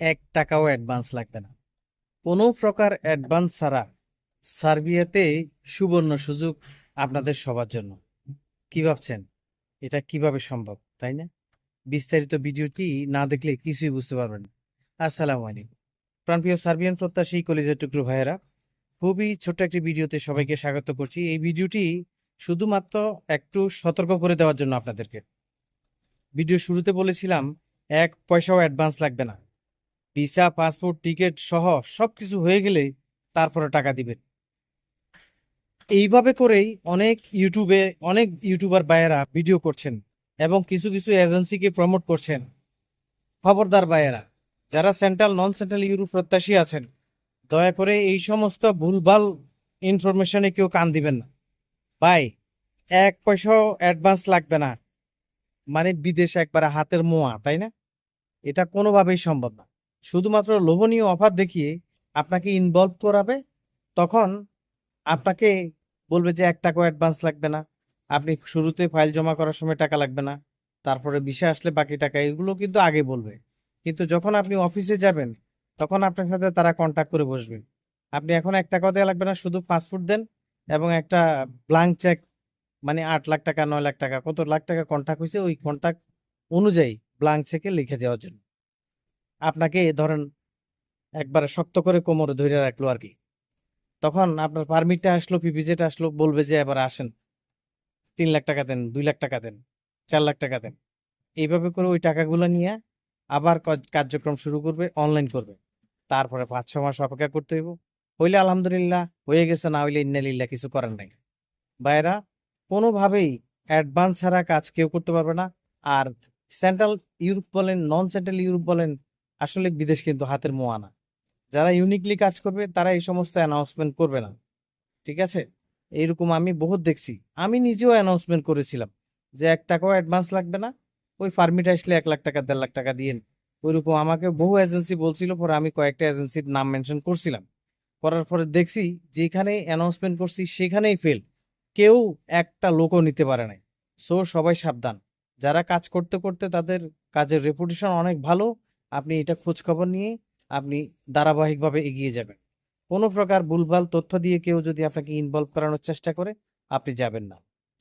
এক টাকাও অ্যাডভান্স লাগবে না। কোনো প্রকার অ্যাডভান্স ছাড়া সার্বিয়াতে সুবর্ণ সুযোগ আপনাদের সবার জন্য। কি ভাবছেন? এটা কীভাবে সম্ভব, তাই না? বিস্তারিত ভিডিওটি না দেখলে কিছুই বুঝতে পারবেন আসসালামু আলাইকুম। প্রাণপ্রিয় সার্বিয়ান প্রত্যাশী কলেজের টুকরো ভাইয়েরা, খুবই ছোট্ট একটি ভিডিওতে সবাইকে স্বাগত করছি। এই ভিডিওটি শুধুমাত্র একটু সতর্ক করে দেওয়ার জন্য আপনাদেরকে। ভিডিও শুরুতে বলেছিলাম, এক পয়সাও অ্যাডভান্স লাগবে না। ভিসা, পাসপোর্ট, টিকিট সহ সবকিছু হয়ে গেলে তারপরে টাকা দিবেন। এইভাবে করেই অনেক ইউটিউবে, অনেক ইউটিউবার ভাইয়েরা ভিডিও করছেন এবং কিছু কিছু এজেন্সিকে প্রমোট করছেন। খবরদার ভাইয়েরা, যারা সেন্ট্রাল নন সেন্ট্রাল ইউরোপ প্রত্যাশী আছেন, দয়া করে এই সমস্ত ভুলভাল ইনফরমেশনে কেউ কান দিবেন না। ভাই, এক পয়সাও অ্যাডভান্স লাগবে না। মানে বিদেশে একবারে হাতের মোয়া, তাই না? এটা কোনোভাবেই সম্ভব না। শুধুমাত্র লোভনীয় অফার দেখিয়ে আপনাকে ইনভলভ করাবে, তখন আপনাকে বলবে যে এক টাকাও অ্যাডভান্স লাগবে না। আপনি শুরুতে ফাইল জমা করার সময় টাকা লাগবে না, তারপরে বিষয় আসলে বাকি টাকা, এগুলো কিন্তু আগে বলবে। কিন্তু যখন আপনি অফিসে যাবেন, তখন আপনার সাথে তারা কন্ট্যাক্ট করে বসবে। আপনি এখন এক টাকাও দেওয়া লাগবে না, শুধু পাসপোর্ট দেন এবং একটা ব্লাঙ্ক চেক মানে আট লাখ টাকা, নয় লাখ টাকা, কত লাখ টাকা কন্ট্যাক্ট হয়েছে, ওই কন্ট্যাক্ট অনুযায়ী ব্লাঙ্ক চেকে লিখে দেওয়ার জন্য। আপনাকে ধরেন একবারে শক্ত করে কোমরে ধরে রাখল আর কি তখন আপনার পারমিটটা আসলো পিপিজেটা আসলো, বলবে যে এবার আসেন। তিন লাখ টাকা দেন, দুই লাখ টাকা দেন, চার লাখ টাকা দেন। এইভাবে করে ওই টাকাগুলো নিয়ে আবার কার্যক্রম শুরু করবে অনলাইন করবে। তারপরে পাঁচ ছ মাস অপেক্ষা করতে হইব। হইলে আলহামদুলিল্লাহ, হয়ে গেছে, না হইলে ইন্নালিল্লাহ কিছু করার নাই। বাইরা কোনোভাবেই অ্যাডভান্স ছাড়া কাজ কেউ করতে পারবে না। আর সেন্ট্রাল ইউরোপ বলেন নন সেন্ট্রাল ইউরোপ বলেন আসলে বিদেশ কিন্তু হাতের মোয়া না। যারা ইউনিকলি কাজ করবে, তারা এই সমস্ত অ্যানাউন্সমেন্ট করবে না। ঠিক আছে? এইরকম আমি বহুত দেখছি। আমি নিজেও অ্যানাউন্সমেন্ট করেছিলাম যে এক টাকাও অ্যাডভান্স লাগবে না। ওই পারমিট আসলে এক লাখ টাকা, দেড় লাখ টাকা দিয়ে ওইরকম আমাকে বহু এজেন্সি বলছিল, পরে আমি কয়েকটা এজেন্সির নাম মেনশন করছিলাম। করার পরে দেখছি যেখানে অ্যানাউন্সমেন্ট করছি, সেখানেই ফেল কেউ একটা লোকও নিতে পারে নাই। সো সবাই সাবধান। যারা কাজ করতে করতে তাদের কাজের রেপুটেশন অনেক ভালো। আপনি এটা খোঁজ খবর নিয়ে আপনি ধারাবাহিকভাবে এগিয়ে যাবেন। কোনো প্রকার ভুলভাল তথ্য দিয়ে কেউ যদি আপনাকে ইনভলভ করানোর চেষ্টা করে, আপনি যাবেন না।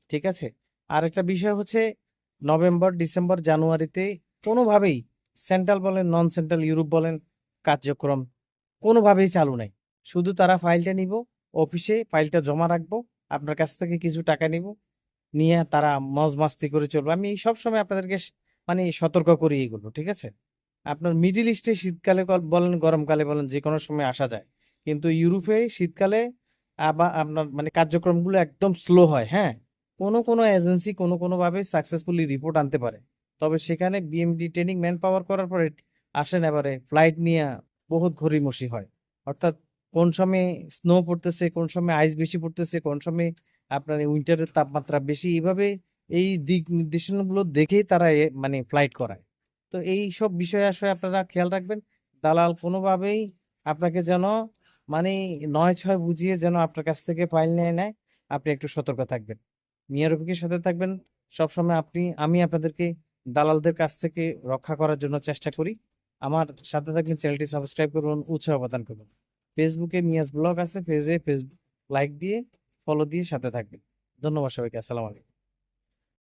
ঠিক আছে? আর একটা বিষয় হচ্ছে নভেম্বর, ডিসেম্বর, জানুয়ারিতে কোনোভাবেই সেন্ট্রাল বলেন নন সেন্ট্রাল ইউরোপ বলেন, কার্যক্রম কোনোভাবেই চালু নাই। শুধু তারা ফাইলটা নিব অফিসে ফাইলটা জমা রাখব, আপনার কাছ থেকে কিছু টাকা নিব, নিয়ে তারা মজ মাস্তি করে চলবে। আমি সবসময় আপনাদেরকে মানে সতর্ক করি এগুলো, ঠিক আছে? আপনার মিডিল ইস্টে শীতকালে বলেন গরমকালে বলেন যে কোনো সময় আসা যায়। কিন্তু ইউরোপে শীতকালে আবার আপনার মানে কার্যক্রমগুলো একদম স্লো হয় হ্যাঁ? কোনো কোনো এজেন্সি কোনো কোনো ভাবে সাকসেসফুলি রিপোর্ট আনতে পারে। তবে সেখানে বিএমডি ট্রেনিং ম্যান পাওয়ার করার পরে আসেন এবারে ফ্লাইট নিয়ে বহুত ঘড়িমসি হয়। অর্থাৎ কোন সময় স্নো পড়তেছে, কোন সময় আইস বেশি পড়তেছে, কোন সময় আপনার উইন্টারের তাপমাত্রা বেশি, এইভাবে এই দিক নির্দেশনাগুলো দেখেই তারা মানে ফ্লাইট করায়। তো এই সব বিষয়ে আসলে আপনারা খেয়াল রাখবেন। দালাল কোনোভাবেই আপনাকে যেন মানে নয় ছয় বুঝিয়ে যেন আপনার কাছ থেকে ফাইল নিয়ে নেয়। আপনি একটু সতর্ক থাকবেন। মিয়া রফিকের সাথে থাকবেন। সবসময় আপনি, আমি আপনাদেরকে দালালদের কাছ থেকে রক্ষা করার জন্য চেষ্টা করি। আমার সাথে থাকবেন, চ্যানেলটি সাবস্ক্রাইব করুন, উৎসাহ প্রদান করুন। ফেসবুকে মিয়াস ব্লগ আছে, পেজে ফেসবুক লাইক দিয়ে ফলো দিয়ে সাথে থাকবেন। ধন্যবাদ সবাইকে, আসসালামু আলাইকুম।